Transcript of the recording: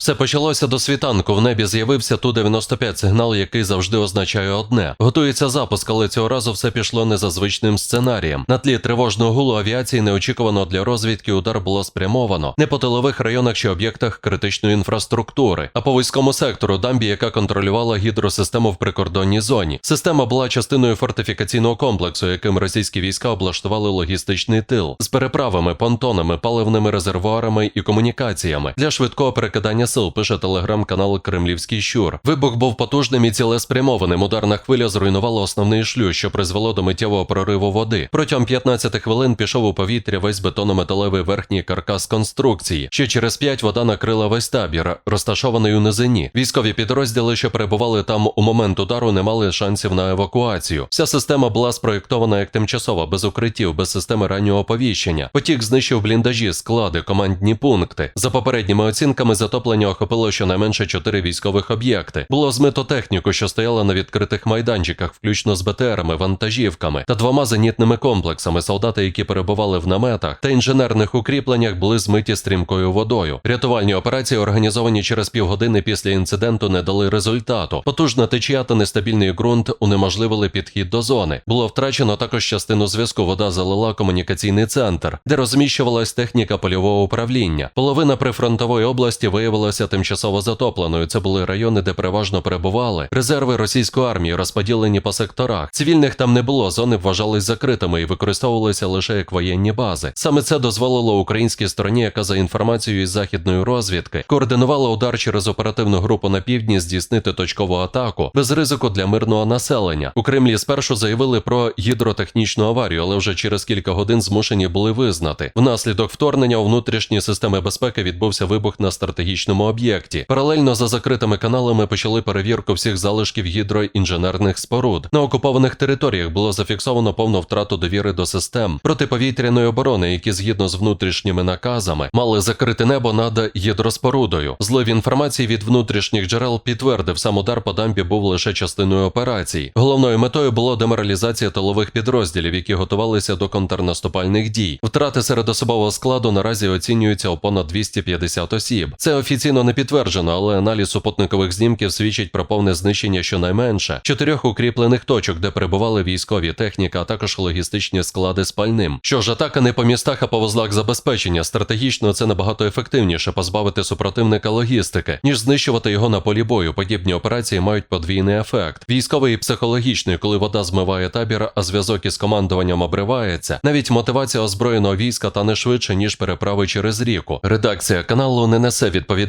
Все почалося до світанку. В небі з'явився Ту-95 сигнал, який завжди означає одне. Готується запуск, але цього разу все пішло не за звичним сценарієм. На тлі тривожного гулу авіації неочікувано для розвідки удар було спрямовано не по тилових районах чи об'єктах критичної інфраструктури, а по військовому сектору дамбі, яка контролювала гідросистему в прикордонній зоні. Система була частиною фортифікаційного комплексу, яким російські війська облаштували логістичний тил з переправами, понтонами, паливними резервуарами і комунікаціями для швидкого перекидання сил. Пише телеграм-канал Кремлівський Щур. Вибух був потужним і цілеспрямованим. Ударна хвиля зруйнувала основний шлюз, що призвело до миттєвого прориву води. Протягом 15 хвилин пішов у повітря весь бетонометалевий верхній каркас конструкції. Ще через 5 вода накрила весь табір, розташований у низині. Військові підрозділи, що перебували там у момент удару, не мали шансів на евакуацію. Вся система була спроєктована як тимчасова, без укриттів, без системи раннього оповіщення. Потік знищив бліндажі, склади, командні пункти. За попередніми оцінками, затоплення охопило щонайменше чотири військових об'єкти. Було змито техніку, що стояла на відкритих майданчиках, включно з БТРами, вантажівками та двома зенітними комплексами. Солдати, які перебували в наметах та інженерних укріпленнях, були змиті стрімкою водою. Рятувальні операції, організовані через півгодини після інциденту, не дали результату. Потужна течія та нестабільний ґрунт унеможливили підхід до зони. Було втрачено також частину зв'язку. Вода залила комунікаційний центр, де розміщувалась техніка польового управління. Половина прифронтової області виявилася тимчасово затопленою. Це були райони, де переважно перебували резерви російської армії, розподілені по секторах. Цивільних там не було. Зони вважались закритими і використовувалися лише як воєнні бази. Саме це дозволило українській стороні, яка за інформацією із західної розвідки координувала удар через оперативну групу на півдні, здійснити точкову атаку без ризику для мирного населення. У Кремлі спершу заявили про гідротехнічну аварію, але вже через кілька годин змушені були визнати. Внаслідок вторгнення у внутрішні системи безпеки відбувся вибух на стратегічному об'єкті. Паралельно за закритими каналами почали перевірку всіх залишків гідроінженерних споруд. На окупованих територіях було зафіксовано повну втрату довіри до систем протиповітряної оборони, які згідно з внутрішніми наказами мали закрити небо над гідроспорудою. Злив інформації від внутрішніх джерел підтвердив, сам удар по дамбі був лише частиною операції. Головною метою було деморалізація тилових підрозділів, які готувалися до контрнаступальних дій. Втрати серед особового складу наразі оцінюються у понад 250 осіб. Це офіційно не підтверджено, але аналіз супутникових знімків свідчить про повне знищення щонайменше чотирьох укріплених точок, де перебували військові техніка, а також логістичні склади з пальним. Що ж, атака не по містах, а по вузлах забезпечення. Стратегічно це набагато ефективніше позбавити супротивника логістики, ніж знищувати його на полі бою. Подібні операції мають подвійний ефект: військовий і психологічний, коли вода змиває табір, а зв'язок із командуванням обривається. Навіть мотивація озброєного війська та не швидше, ніж переправи через ріку. Редакція каналу не несе